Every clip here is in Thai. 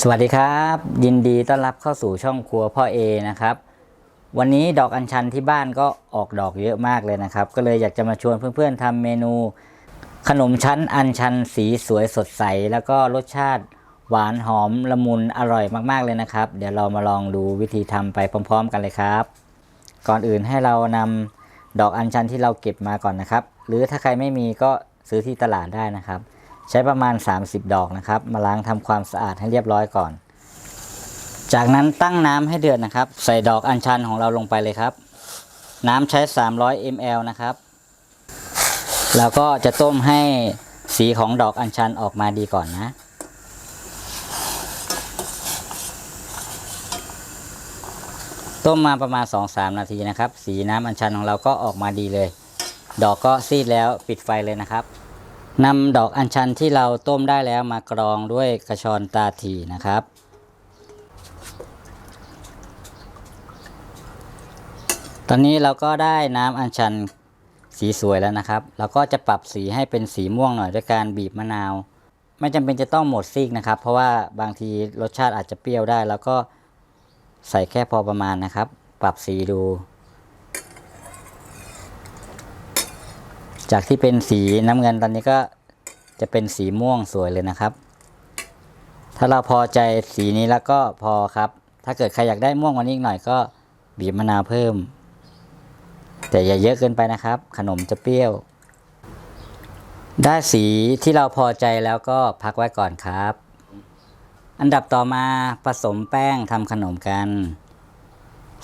สวัสดีครับ ยินดีต้อนรับเข้าสู่ช่องครัวพ่อเอนะครับ วันนี้ดอกอัญชันที่บ้านก็ออกดอกเยอะมากเลยนะครับ ก็เลยอยากจะมาชวนเพื่อนๆทำเมนู ขนมชั้นอัญชันสีสวยสดใส แล้วก็รสชาติหวานหอมละมุนอร่อยมากๆเลยนะครับ เดี๋ยวเรามาลองดูวิธีทำไปพร้อม ๆ กันเลยครับ ก่อนอื่นให้เรานำดอกอัญชันที่เราเก็บมาก่อนนะครับ หรือถ้าใครไม่มีก็ซื้อที่ตลาดได้นะครับ ใช้ประมาณ 30 ดอกนะครับ มาล้างทำความสะอาดให้เรียบร้อยก่อน จากนั้นตั้งน้ำให้เดือดนะครับ ใส่ดอกอัญชันของเราลงไปเลยครับ น้ำใช้ 300 ml นะครับ แล้วก็จะต้มให้สีของดอกอัญชันออกมาดีก่อนนะต้มมาประมาณ 2-3 นาทีนะครับ สีน้ำอัญชันของเราก็ออกมาดีเลย ดอกก็ซีดแล้วปิดไฟเลยนะครับ นำดอกอัญชันที่เราต้มได้แล้วมากรองด้วยกระชอนตาถีนะครับ ตอนนี้เราก็ได้น้ำอัญชันสีสวยแล้วนะครับ เราก็จะปรับสีให้เป็นสีม่วงหน่อยด้วยการบีบมะนาว ไม่จำเป็นจะต้องหมดซีกนะครับ เพราะว่าบางทีรสชาติอาจจะเปรี้ยวได้ แล้วก็ใส่แค่พอประมาณนะครับ ปรับสีดูจากที่เป็นสีน้ำเงินตอนนี้ก็ จะเป็นสีม่วงสวยเลยนะครับ ถ้าเราพอใจสีนี้แล้วก็พอครับ ถ้าเกิดใครอยากได้ม่วงกว่านี้อีกหน่อยก็บีบมะนาวเพิ่ม แต่อย่าเยอะเกินไปนะครับ ขนมจะเปรี้ยว ได้สีที่เราพอใจแล้วก็พักไว้ก่อนครับ อันดับต่อมาผสมแป้งทำขนมกัน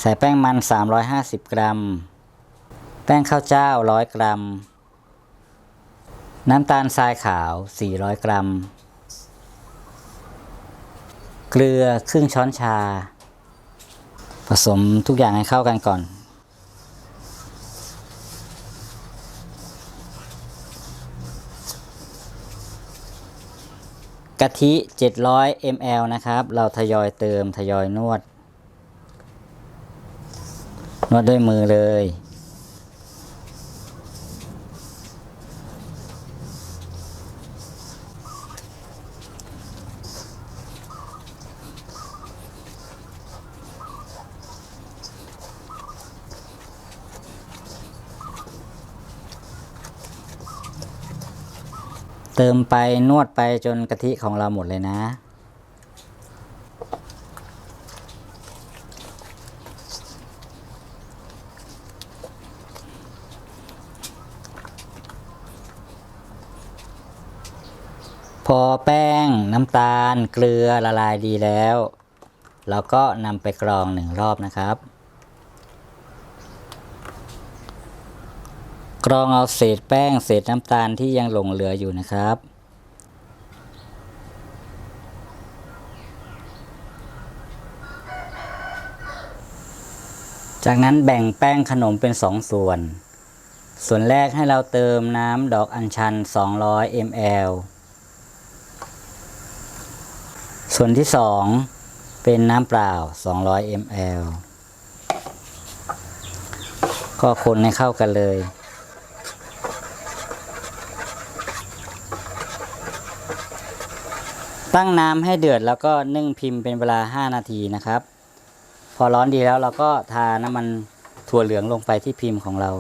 ใส่แป้งมัน 350 กรัม แป้งข้าวเจ้า 100 กรัม น้ำตาลทรายขาว 400 กรัม เกลือครึ่งช้อนชา ผสมทุกอย่างให้เข้ากันก่อน กะทิ 700 ml นะครับ เราทยอยเติมทยอยนวด นวดด้วยมือเลย เติมไปนวดไปจนกะทิของเราหมดเลยนะ พอแป้งน้ำตาลเกลือละลายดีแล้ว เราก็นำไปกรองหนึ่งรอบนะครับ รองเอาเศษแป้งเศษน้ำตาลที่ยังหลงเหลืออยู่นะครับ จากนั้นแบ่งแป้งขนมเป็นสองส่วน ส่วนแรกให้เราเติมน้ำดอกอัญชัน 200 ml ส่วนที่สองเป็นน้ำเปล่า 200 ml ก็คนให้เข้ากันเลย ตั้งน้ำให้เดือดแล้วก็นึ่งพิมพ์เป็นเวลา 5 นาทีนะครับ พอร้อนดีแล้วเราก็ทาน้ำมันถั่วเหลืองลงไปที่พิมพ์ของเรา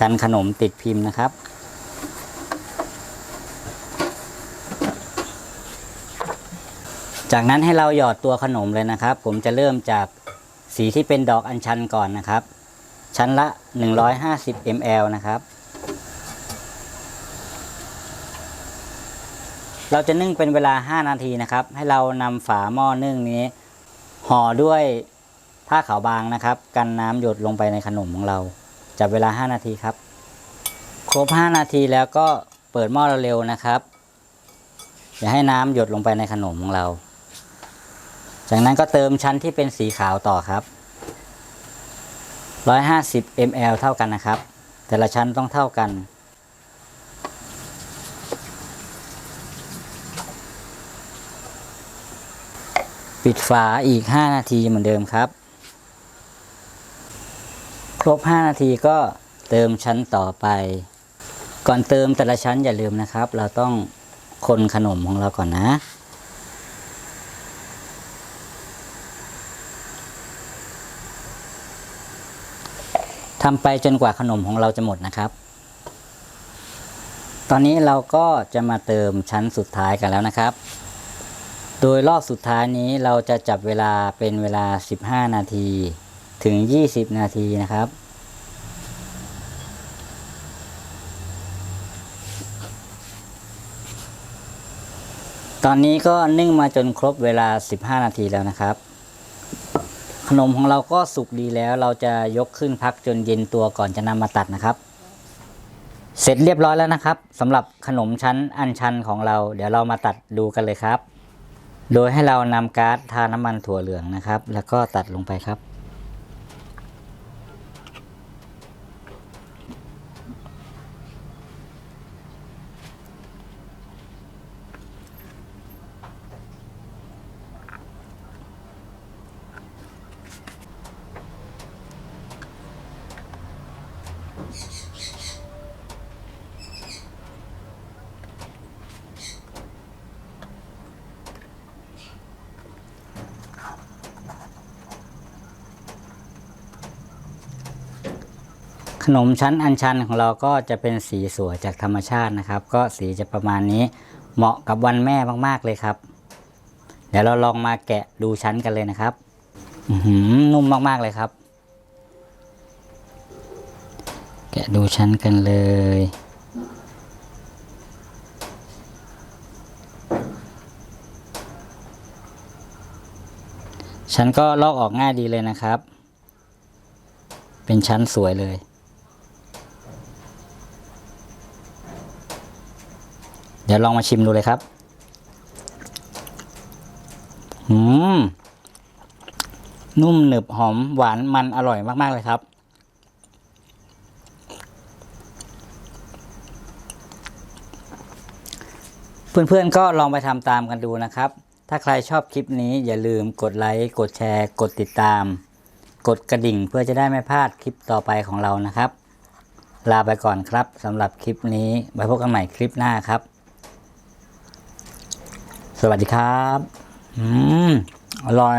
กันขนมติดพิมพ์นะครับ จากนั้นให้เราหยอดตัวขนมเลยนะครับ ผมจะเริ่มจากสีที่เป็นดอกอัญชันก่อนนะครับ ชั้นละ 150 ml นะครับ เราจะนึ่งเป็นเวลา 5 นาทีนะครับ ให้เรานำฝาหม้อนึ่งนี้ห่อด้วยผ้าขาวบางนะครับ กันน้ำหยดลงไปในขนมของเราจับเวลา 5 นาทีครับ ครบ 5 นาทีแล้วก็เปิดหม้อเร็วๆนะครับอย่าให้น้ำหยดลงไปในขนมของเรา จากนั้นก็เติมชั้นที่เป็นสีขาวต่อครับ 150 ml เท่ากันนะครับ แต่ละชั้นต้องเท่ากัน ปิดฝาอีก 5 นาทีเหมือนเดิมครับ ครบ 5 นาทีก็เติมชั้นต่อไป ก่อนเติมแต่ละชั้นอย่าลืมนะครับ เราต้องคนขนมของเราก่อนนะทำไปจนกว่าขนมของเราจะหมดนะครับ ตอนนี้เราก็จะมาเติมชั้นสุดท้ายกันแล้วนะครับ โดยรอบสุดท้ายนี้เราจะจับเวลาเป็นเวลา 15 นาทีถึง 20 นาทีนะครับ ตอนนี้ก็นึ่งมาจนครบเวลา 15 นาทีแล้วนะครับ ขนมของเราก็สุกดีแล้วเราจะยกขึ้นพักจนเย็นตัวก่อนจะนำมาตัดนะครับ เสร็จเรียบร้อยแล้วนะครับสำหรับขนมชั้นอันชันของเรา เดี๋ยวเรามาตัดดูกันเลยครับ โดยให้เรานำการ์ดทาน้ำมันถั่วเหลืองนะครับ แล้วก็ตัดลงไปครับ นมชั้นอันชันของเราก็จะเป็นสีสวยจากธรรมชาตินะครับ ก็สีจะประมาณนี้เหมาะกับวันแม่มากๆเลยครับ เดี๋ยวเราลองมาแกะดูชั้นกันเลยนะครับหือนุ่มมากๆเลยครับ แกะดูชั้นกันเลยชั้นก็ลอกออกง่ายดีเลยนะครับ เป็นชั้นสวยเลย เดี๋ยวลองมาชิมดูเลยครับอืมนุ่มหนึบหอมหวานมันอร่อยมาก ๆ เลยครับ เพื่อน ๆ ก็ลองไปทำตามกันดูนะครับ ถ้าใครชอบคลิปนี้อย่าลืมกดไลค์ กดแชร์ กดติดตาม กดกระดิ่งเพื่อจะได้ไม่พลาดคลิปต่อไปของเรานะครับ ลาไปก่อนครับสำหรับคลิปนี้ไว้พบกันใหม่คลิปหน้าครับ สวัสดีครับ อืม อร่อย